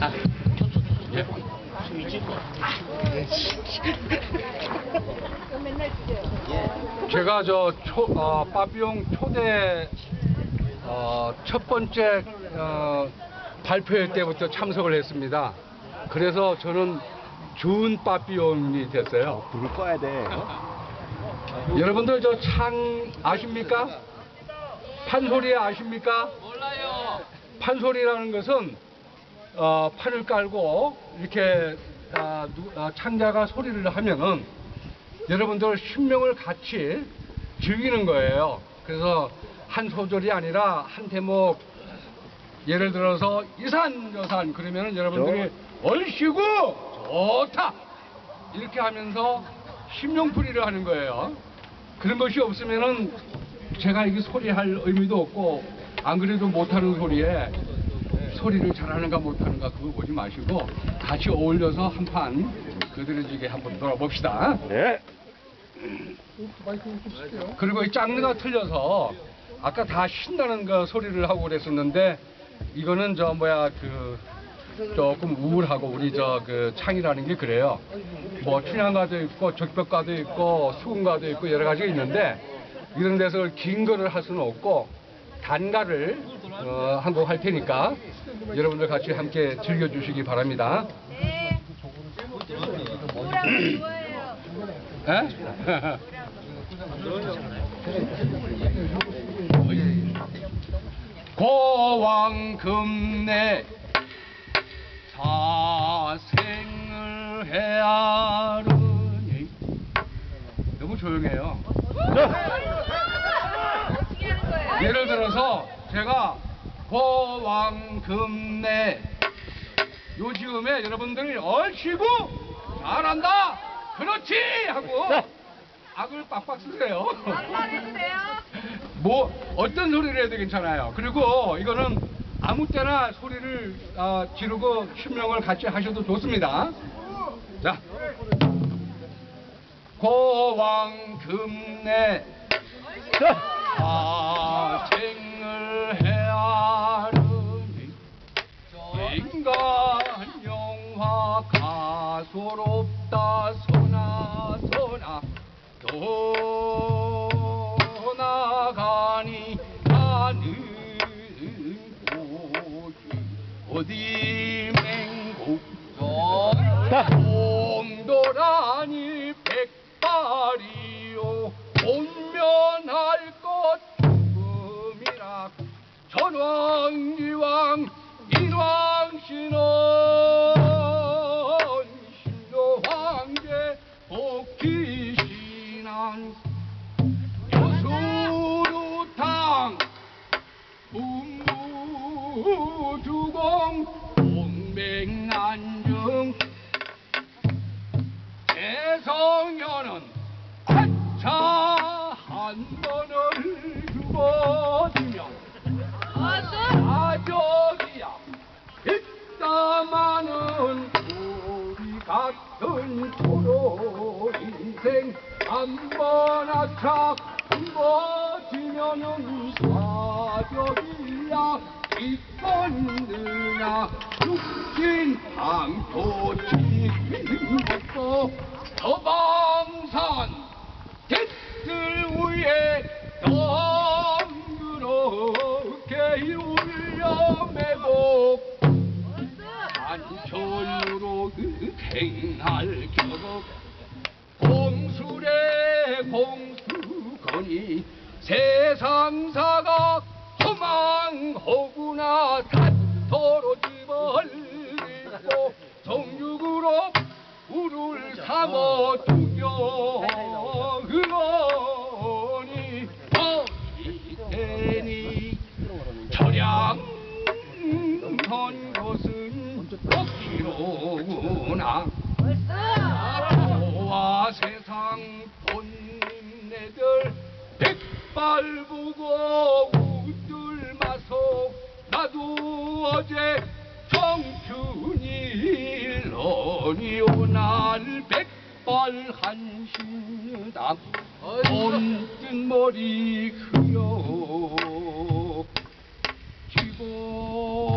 아, 예. 제가 저 초, 어, 빠비용 초대 어, 첫 번째 어, 발표회 때부터 참석을 했습니다. 그래서 저는 좋은 빠비용이 됐어요. 불을 꺼야 돼. 여러분들 저 창 아십니까? 판소리 아십니까? 몰라요. 판소리라는 것은 어, 판을 깔고 이렇게 아, 누- 아, 창자가 소리를 하면은 여러분들 신명을 같이 즐기는 거예요. 그래서 한 소절이 아니라 한 대목 예를 들어서 이산 여산 그러면은 여러분들이 얼씨구 좋다 이렇게 하면서 신명풀이를 하는 거예요. 그런 것이 없으면은 제가 이게 소리할 의미도 없고 안 그래도 못하는 소리에 소리를 잘하는가 못하는가 그거 보지 마시고 같이 어울려서 한 판 그들에지게 한번 놀아봅시다. 네. 그리고 이 장르가 틀려서 아까 다 신나는 거 소리를 하고 그랬었는데 이거는 저 뭐야 그 조금 우울하고 우리 저 그 창이라는 게 그래요. 뭐 춘향가도 있고 적벽가도 있고 수군가도 있고 여러 가지가 있는데 이런 데서 긴 거를 할 수는 없고 단가를 어, 한곡할 테니까 여러분들 같이 함께 즐겨주시기 바랍니다. 네. 고왕금내 사생을 헤아르니 너무 조용해요. 예를 들어서 제가 고왕금내 요즘에 여러분들이 얼씨구 잘한다. 그렇지! 하고 악을 빡빡 쓰세요. 뭐 어떤 소리를 해도 괜찮아요. 그리고 이거는 아무 때나 소리를 아, 지르고 신명을 같이 하셔도 좋습니다. 자, 고왕금내 사 소롭다 소나 소나. 떠나가니 가는 곳이 어디 맹고 곰도라니 백발이요. 온면할 것 죽음이라. 전왕 이왕 주공 동백난중 대성현은 한차 한 번을 죽어주면 가족이야. 빗담하는 우리 같은 초로 인생 한 번 아착 죽어지면은 가족이야 있겠느냐? 죽진 않고 지금부터 저방산 갯들 위에 덩그렇게 울려 매고 안철로 행할 격업 공술의 공수거니 세상사가 소망하 구나 닷도로 집어흘리고 정육으로 우를 삼어 두려 어제 청춘이 일러니 오날 백발 한신다. 본뜬 머리 흐려 집어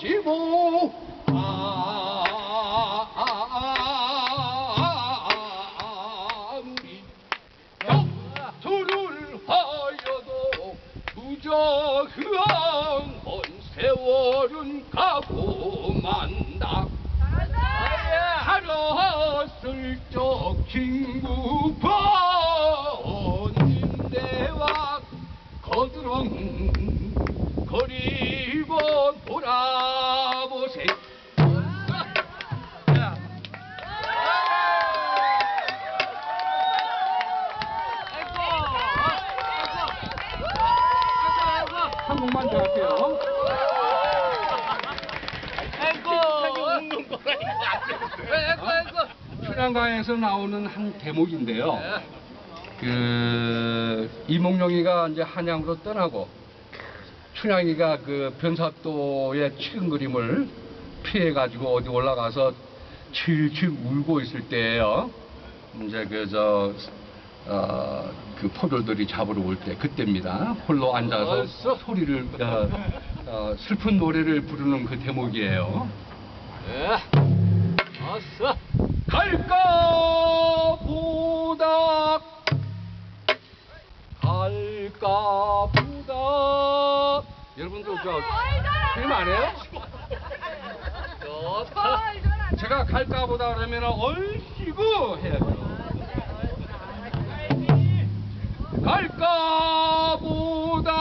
밀붙이고 아무리 격투를 하여도 무저흐한 온 세월은 가고 만다. 살았을 적 친구 번인대와 거드렁 춘향가에서 나오는 한 대목인데요. 그 이몽룡이가 이제 한양으로 떠나고 춘향이가 그 변사또의 치은 그림을 피해 가지고 어디 올라가서 칠칠 울고 있을 때예요. 이제 그저 어, 그 포졸들이 잡으러 올 때 그때입니다. 홀로 앉아서 소리를 어, 어, 슬픈 노래를 부르는 그 대목이에요. 어서 갈까? 보다 갈까? 보다 여러분들 저 film 안 해요? 좋다. 제가 갈까 보다 그러면 얼씨구 해야죠. 갈까 보다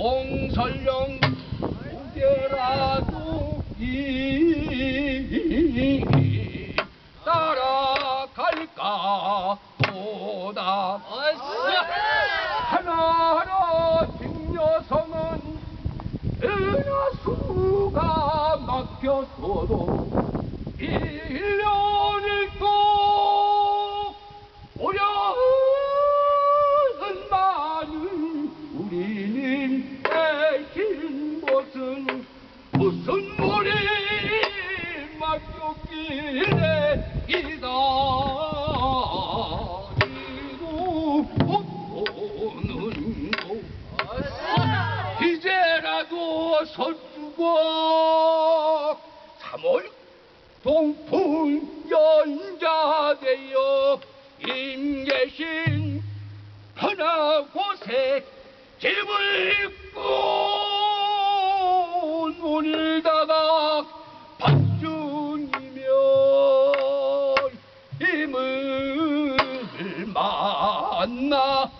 동설령 무게라도 이 따라갈까 보다. 하나하나 뒷녀석은 은하수가 막혔어도 무슨 물이 막혔길래 기다리고 오는 곳 이제라도 서주고 삼월 동풍 연자되어 임계신 하나 곳에 집을 입고 오늘다가 반중이면 힘을 만나